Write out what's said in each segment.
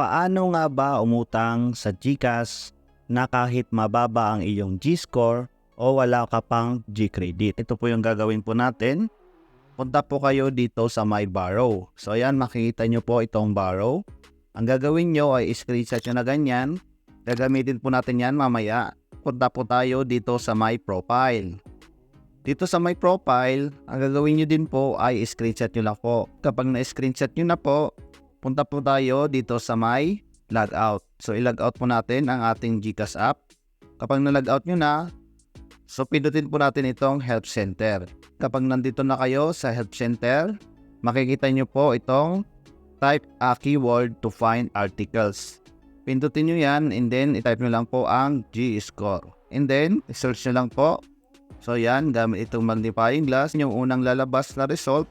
paano nga ba umutang sa GCash na kahit mababa ang iyong G-score o wala ka pang G-credit? Ito po yung gagawin po natin. Punta po kayo dito sa My Borrow. So ayan, makikita nyo po itong Borrow. Ang gagawin nyo ay screenshot nyo na ganyan. Gagamitin po natin yan mamaya. Punta po tayo dito sa My Profile. Dito sa My Profile, ang gagawin nyo din po ay screenshot nyo lang po. Kapag na-screenshot nyo na po, punta po tayo dito sa My Logout. So, i-logout po natin ang ating GCash app. Kapag na-logout nyo na, so pindutin po natin itong Help Center. Kapag nandito na kayo sa Help Center, makikita nyo po itong type a keyword to find articles. Pindutin nyo yan and then itype nyo lang po ang G-score. And then, search nyo lang po So yan, gamit itong magnifying glass, yung unang lalabas na result,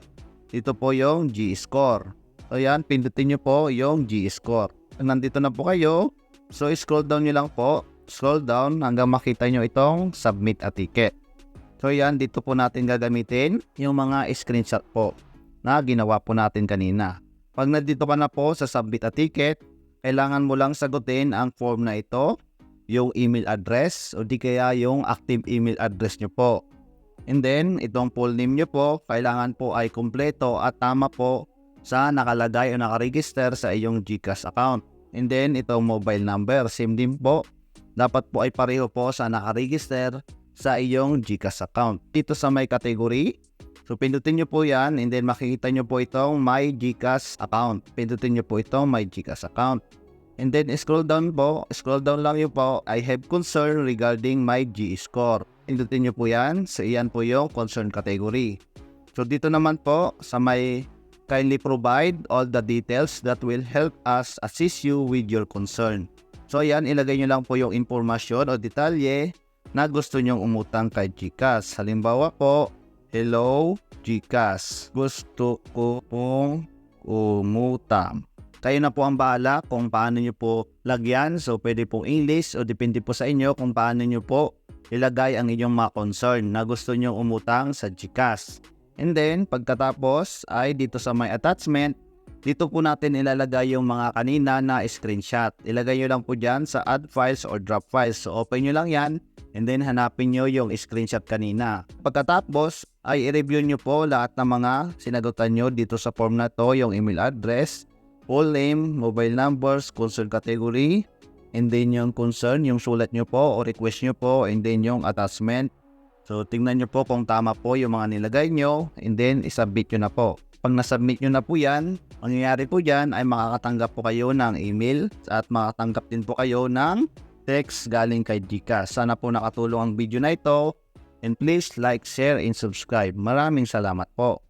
dito po yung G-score. So yan, pindutin nyo po yung G-score. Nandito na po kayo, so scroll down nyo lang po, scroll down hanggang makita nyo itong submit a ticket. So yan, dito po natin gagamitin yung mga screenshot po na ginawa po natin kanina. Pag nandito ka na po sa submit a ticket, kailangan mo lang sagutin ang form na ito yung email address o di kaya yung active email address nyo po. And then, itong full name nyo po, kailangan po ay kumpleto at tama po sa nakalagay o nakaregister sa iyong GCash account. And then, itong mobile number, same din po. Dapat po ay pareho po sa nakaregister sa iyong GCash account. Dito sa may category, so pindutin nyo po yan and then makikita nyo po itong My GCash account. Pindutin nyo po itong My GCash account. And then scroll down po, scroll down lang yun po, I have concern regarding my G score. Pindutin nyo po yan, so iyan po yung concern category. So dito naman po sa may kindly provide all the details that will help us assist you with your concern. So ayan, ilagay nyo lang po yung informasyon o detalye na gusto nyong umutang kay GCash. Halimbawa po, Hello GCash, gusto ko pong umutang. Kayo na po ang bahala kung paano nyo po lagyan. So, pwede pong English o depende po sa inyo kung paano nyo po ilagay ang inyong mga concern na gusto nyo umutang sa GCash. And then, pagkatapos ay dito sa my attachment, dito po natin ilalagay yung mga kanina na screenshot. Ilagay nyo lang po dyan sa add files or drop files. So, open nyo lang yan and then hanapin nyo yung screenshot kanina. Pagkatapos, ay i-review nyo po lahat ng mga sinagutan nyo dito sa form na to, yung email address, full name, mobile numbers, concern category, and then yung concern, yung sulat nyo po o request nyo po, and then yung attachment. So, tingnan nyo po kung tama po yung mga nilagay nyo, and then isubmit nyo na po. Pag nasubmit nyo na po yan, mangyayari po dyan ay makakatanggap po kayo ng email at makakatanggap din po kayo ng text galing kay Gcash. Sana po nakatulong ang video na ito. And please like, share, and subscribe. Maraming salamat po.